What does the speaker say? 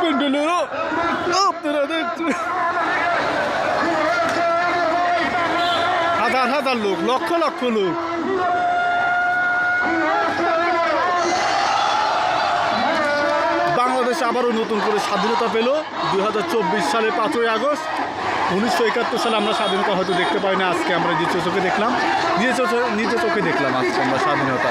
প্যান্ডেলেরও আপনারা দেখছেন হাজার হাজার লোক লক্ষ লক্ষ লোক বাংলাদেশ আবারও নতুন করে স্বাধীনতা পেল। দু হাজার চব্বিশ সালে পাঁচই আগস্ট, উনিশশো একাত্তর সালে আমরা স্বাধীনতা হয়তো দেখতে পাই না, আজকে আমরা নিজে চোখে দেখলাম। নিজে চোখে নিজে চোখে দেখলাম আজকে আমরা স্বাধীনতা।